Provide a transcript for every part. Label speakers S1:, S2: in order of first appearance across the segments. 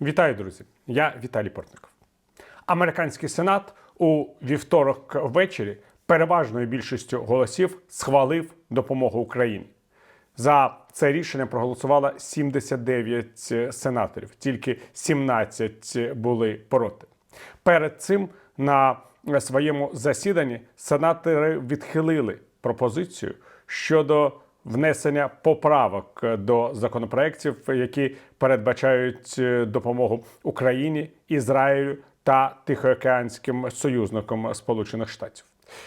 S1: Вітаю, друзі! Я Віталій Портников. Американський сенат у вівторок ввечері переважною більшістю голосів схвалив допомогу Україні. За це рішення проголосувало 79 сенаторів, тільки 17 були проти. Перед цим на своєму засіданні сенатори відхилили пропозицію щодо внесення поправок до законопроєктів, які передбачають е, допомогу Україні, Ізраїлю та Тихоокеанським союзникам Сполучених Штатів.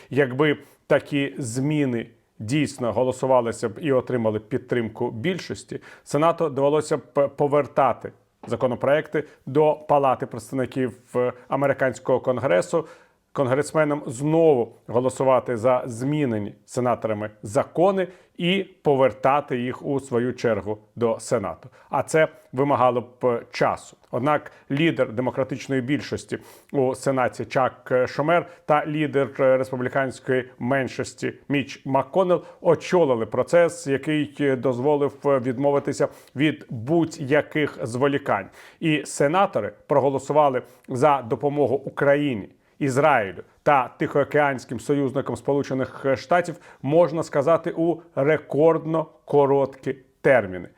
S1: Якби такі зміни дійсно голосувалися б і отримали підтримку більшості, Сенату довелося б повертати законопроекти до Палати представників е, американського конгресу. Конгресменам знову голосувати за змінені сенаторами закони і повертати їх у свою чергу до Сенату. А це вимагало б часу. Однак лідер демократичної більшості у Сенаті Чак Шомер та лідер республіканської меншості Міч МакКоннелл очолили процес, який дозволив відмовитися від будь-яких зволікань. І сенатори проголосували за допомогу Україні. Ізраїлю та Тихоокеанським союзникам Сполучених Штатів можна сказати у рекордно короткі терміни.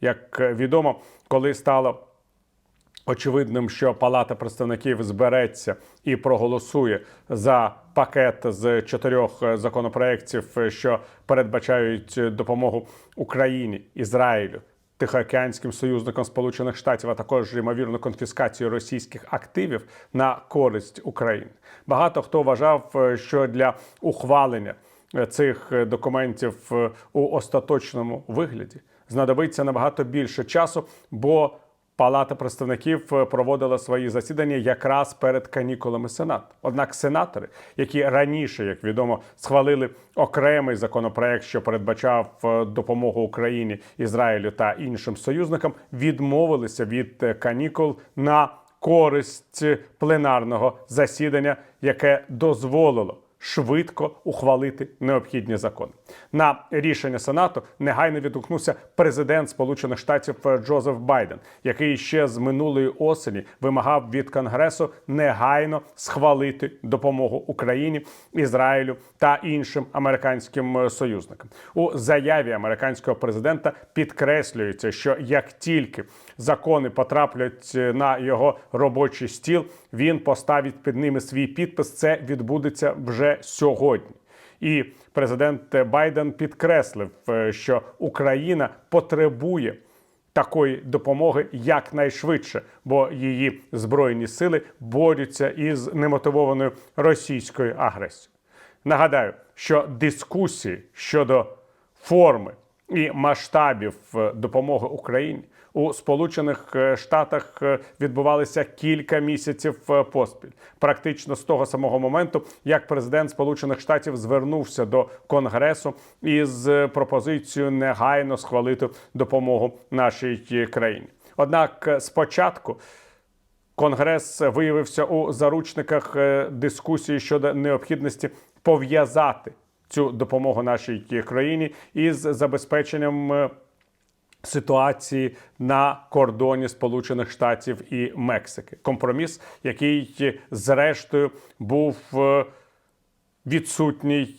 S1: Як відомо, коли стало очевидним, що Палата представників збереться і проголосує за пакет з чотирьох законопроєктів, що передбачають допомогу Україні, Ізраїлю. Тихоокеанським союзником Сполучених Штатів, а також ймовірну конфіскацію російських активів на користь України. Багато хто вважав, що для ухвалення цих документів у остаточному вигляді знадобиться набагато більше часу, бо Палата представників проводила свої засідання якраз перед канікулами Сенату. Однак сенатори, які раніше, як відомо, схвалили окремий законопроект, що передбачав е, допомогу Україні, Ізраїлю та іншим союзникам, відмовилися від е, канікул на користь пленарного засідання, яке дозволило швидко ухвалити необхідні закони. На рішення Сенату негайно відгукнувся президент Сполучених Штатів Джозеф Байден, який ще з минулої осені вимагав від Конгресу негайно схвалити допомогу Україні, Ізраїлю та іншим американським союзникам. У заяві американського президента підкреслюється, що як тільки закони потраплять на його робочий стіл, він поставить під ними свій підпис. Це відбудеться вже сьогодні. І президент Байден підкреслив, е, що Україна потребує такої допомоги якнайшвидше, бо її збройні сили борються із немотивованою російською агресією. Нагадаю, що дискусії щодо форми і масштабів е, допомоги Україні у Сполучених е, Штатах е, відбувалися кілька місяців поспіль, практично з того самого моменту, як президент Сполучених Штатів звернувся до Конгресу із пропозицією негайно схвалити допомогу нашій країні. Однак спочатку. Конгрес виявився у заручниках дискусії щодо необхідності пов'язати цю допомогу нашій країні із забезпеченням ситуації на кордоні Сполучених Штатів і Мексики. Компроміс, який зрештою був відсутній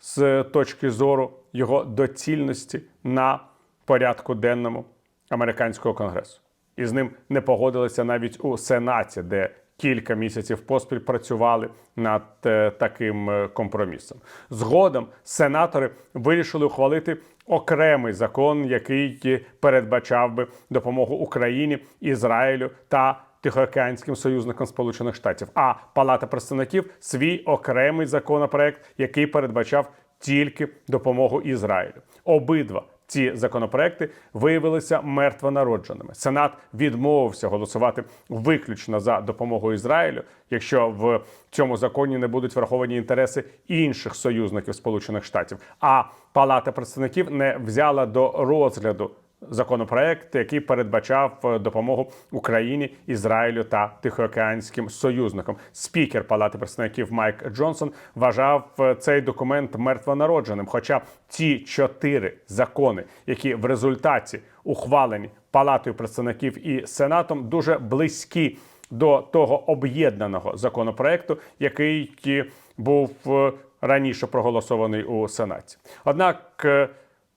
S1: з точки зору його доцільності на порядку денному американського конгресу. І з ним не погодилися навіть у Сенаті, де кілька місяців поспіль працювали над е, таким е, компромісом. Згодом сенатори вирішили ухвалити окремий закон, який передбачав би допомогу Україні, Ізраїлю та Тихоокеанським союзникам Сполучених Штатів. А Палата представників свій окремий законопроект, який передбачав тільки допомогу Ізраїлю. Обидва ці законопроекти виявилися мертвонародженими. Сенат відмовився голосувати виключно за допомогу Ізраїлю, якщо в цьому законі не будуть враховані інтереси інших союзників Сполучених Штатів. А Палата представників не взяла до розгляду законопроект, який передбачав е, допомогу Україні, Ізраїлю та Тихоокеанським союзникам. Спікер Палати представників Майк Джонсон вважав е, цей документ мертвонародженим. Хоча ці чотири закони, які в результаті ухвалені Палатою представників і Сенатом, дуже близькі до того об'єднаного законопроекту, який був е, раніше проголосований у Сенаті. Однак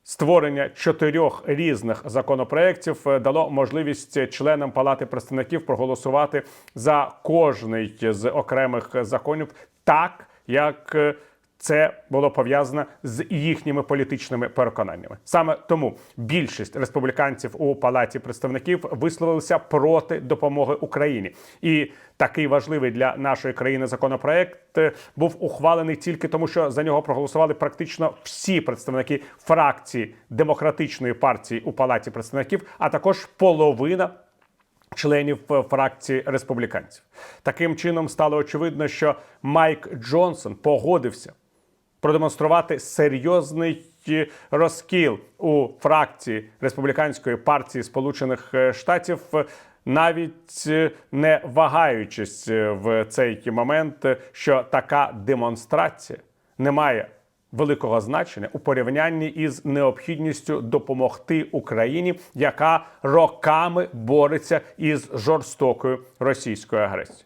S1: створення чотирьох різних законопроєктів е, дало можливість членам Палати представників проголосувати за кожний з окремих законів так, як е, це було пов'язано з їхніми політичними переконаннями. Саме тому більшість республіканців у палаті представників висловилися проти допомоги Україні. І такий важливий для нашої країни законопроект е, був ухвалений тільки тому, що за нього проголосували практично всі представники фракції демократичної партії у палаті представників, а також половина членів е, фракції республіканців. Таким чином стало очевидно, що Майк Джонсон погодився продемонструвати серйозний е, розкіл у фракції республіканської партії Сполучених е, Штатів. е, Навіть не вагаючись в цей момент, що така демонстрація не має великого значення у порівнянні із необхідністю допомогти Україні, яка роками бореться із жорстокою російською агресією.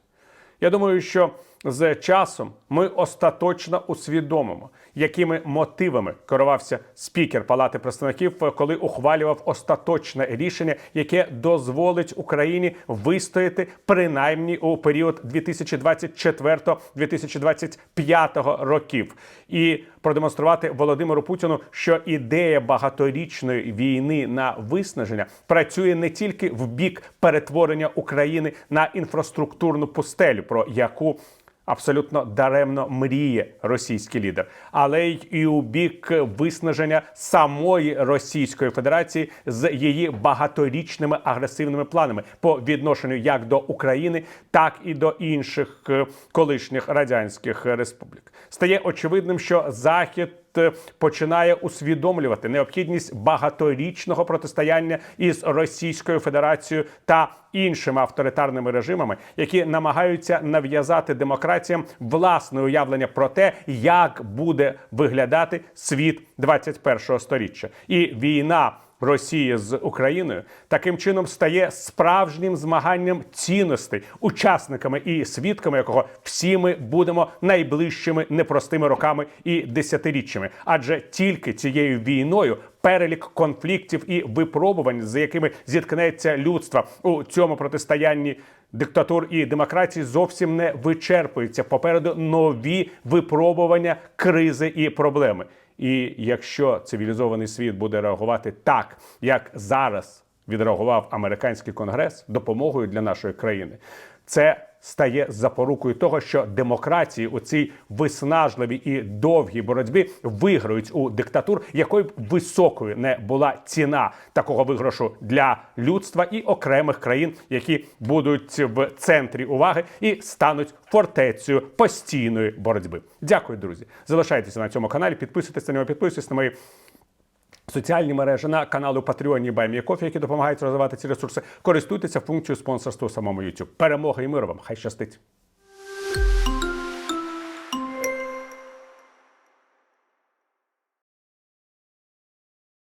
S1: Я думаю, що з часом ми остаточно усвідомимо, якими мотивами керувався спікер Палати представників, коли ухвалював остаточне рішення, яке дозволить Україні вистояти принаймні у період 2024-2025 років. І продемонструвати Володимиру Путіну, що ідея багаторічної війни на виснаження працює не тільки в бік перетворення України на інфраструктурну пустелю, про яку абсолютно даремно мріє російський лідер, але й і у бік виснаження самої Російської Федерації з її багаторічними агресивними планами по відношенню як до України, так і до інших е, колишніх радянських республік. Стає очевидним, що Захід починає усвідомлювати необхідність багаторічного протистояння із Російською Федерацією та іншими авторитарними режимами, які намагаються нав'язати демократіям власне уявлення про те, як буде виглядати світ 21-го сторіччя, і війна. Росії з Україною таким чином стає справжнім змаганням цінностей, учасниками і свідками якого всі ми будемо найближчими непростими роками і десятиріччями. Адже тільки цією війною перелік конфліктів і випробувань, з якими зіткнеться людство у цьому протистоянні диктатур і демократії, зовсім не вичерпується. Попереду нові випробування, кризи і проблеми. І якщо цивілізований світ буде реагувати так, як зараз відреагував американський конгрес допомогою для нашої країни, це стає запорукою того, що демократії у цій виснажливій і довгій боротьбі виграють у диктатур, якою б високою не була ціна такого виграшу для людства і окремих країн, які будуть в центрі уваги і стануть фортецею постійної боротьби. Дякую, друзі. Залишайтеся на цьому каналі, підписуйтесь на нього, підписуйтесь на мої. Соціальні мережі на канали Patreon і Баймікофі, які допомагають розвивати ці ресурси. Користуйтеся функцією спонсорства у самому YouTube. Перемоги і миру вам! Хай щастить!